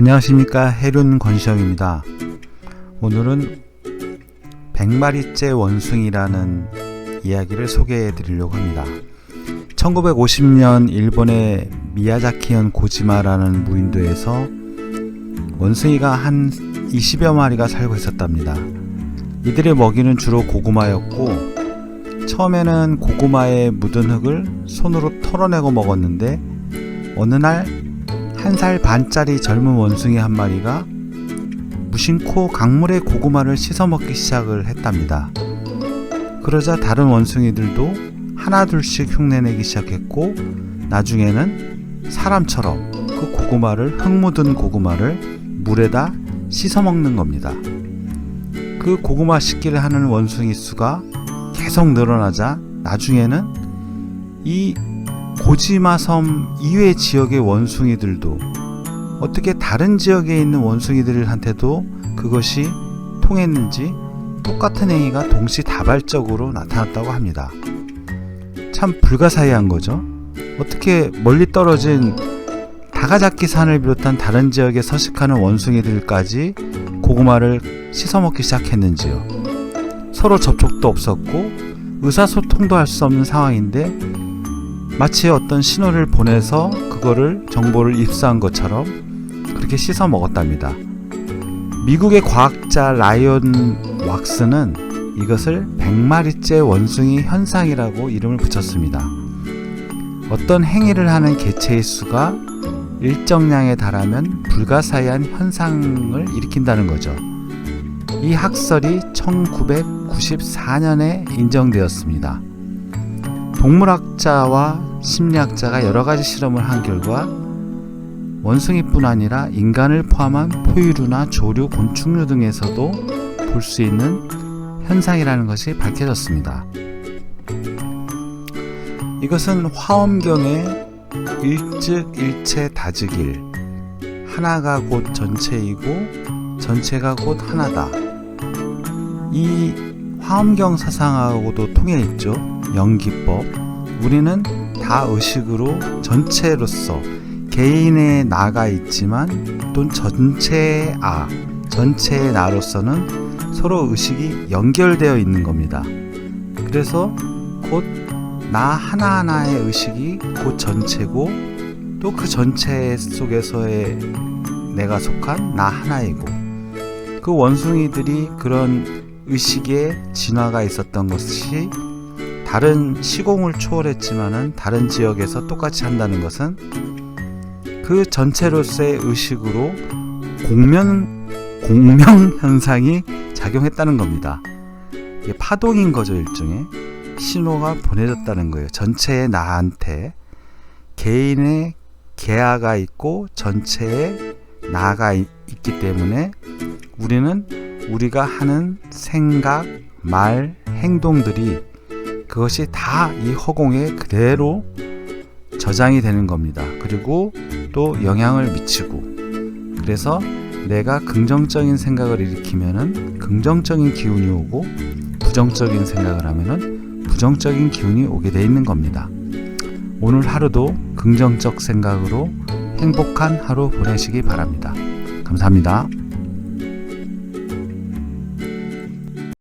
안녕하십니까 해륜 권시영입니다. 오늘은 백마리째 원숭이라는 이야기를 소개해 드리려고 합니다. 1950년 일본의 미야자키현 고지마라는 무인도에서 원숭이가 한 20여 마리가 살고 있었답니다. 이들의 먹이는 주로 고구마였고 처음에는 고구마에 묻은 흙을 손으로 털어내고 먹었는데 어느 날 한 살 반짜리 젊은 원숭이 한 마리가 무심코 강물에 고구마를 씻어 먹기 시작을 했답니다. 그러자 다른 원숭이들도 하나둘씩 흉내내기 시작했고 나중에는 사람처럼 그 고구마를 흙 묻은 고구마를 물에다 씻어 먹는 겁니다. 그 고구마 씻기를 하는 원숭이 수가 계속 늘어나자 나중에는 이 고지마 섬 이외 지역의 원숭이들도 어떻게 다른 지역에 있는 원숭이들한테도 그것이 통했는지 똑같은 행위가 동시다발적으로 나타났다고 합니다. 참 불가사의한 거죠. 어떻게 멀리 떨어진 다가잡기 산을 비롯한 다른 지역에 서식하는 원숭이들까지 고구마를 씻어 먹기 시작했는지요. 서로 접촉도 없었고 의사소통도 할 수 없는 상황인데 마치 어떤 신호를 보내서 그거를 정보를 입수한 것처럼 그렇게 씻어 먹었답니다. 미국의 과학자 라이언 왁스는 이것을 백마리째 원숭이 현상이라고 이름을 붙였습니다. 어떤 행위를 하는 개체의 수가 일정량에 달하면 불가사의한 현상을 일으킨다는 거죠. 이 학설이 1994년에 인정되었습니다. 동물학자와 심리학자가 여러 가지 실험을 한 결과 원숭이뿐 아니라 인간을 포함한 포유류나 조류, 곤충류 등에서도 볼 수 있는 현상이라는 것이 밝혀졌습니다. 이것은 화엄경의 일즉 일체 다즉일 하나가 곧 전체이고 전체가 곧 하나다. 이 화엄경 사상하고도 통해 있죠. 영기법. 우리는 다 의식으로 전체로서 개인의 나가 있지만 또 전체의 아, 전체의 나로서는 서로 의식이 연결되어 있는 겁니다. 그래서 곧 나 하나하나의 의식이 곧 전체고 또 그 전체 속에서의 내가 속한 나 하나이고 그 원숭이들이 그런 의식의 진화가 있었던 것이 다른 시공을 초월했지만은 다른 지역에서 똑같이 한다는 것은 그 전체로서의 의식으로 공명 공명 현상이 작용했다는 겁니다. 이게 파동인 거죠 일종의 신호가 보내졌다는 거예요. 전체의 나한테 개인의 개아가 있고 전체의 나가 있기 때문에 우리는 우리가 하는 생각, 말, 행동들이 그것이 다 이 허공에 그대로 저장이 되는 겁니다. 그리고 또 영향을 미치고 그래서 내가 긍정적인 생각을 일으키면은 긍정적인 기운이 오고 부정적인 생각을 하면은 부정적인 기운이 오게 돼 있는 겁니다. 오늘 하루도 긍정적 생각으로 행복한 하루 보내시기 바랍니다. 감사합니다.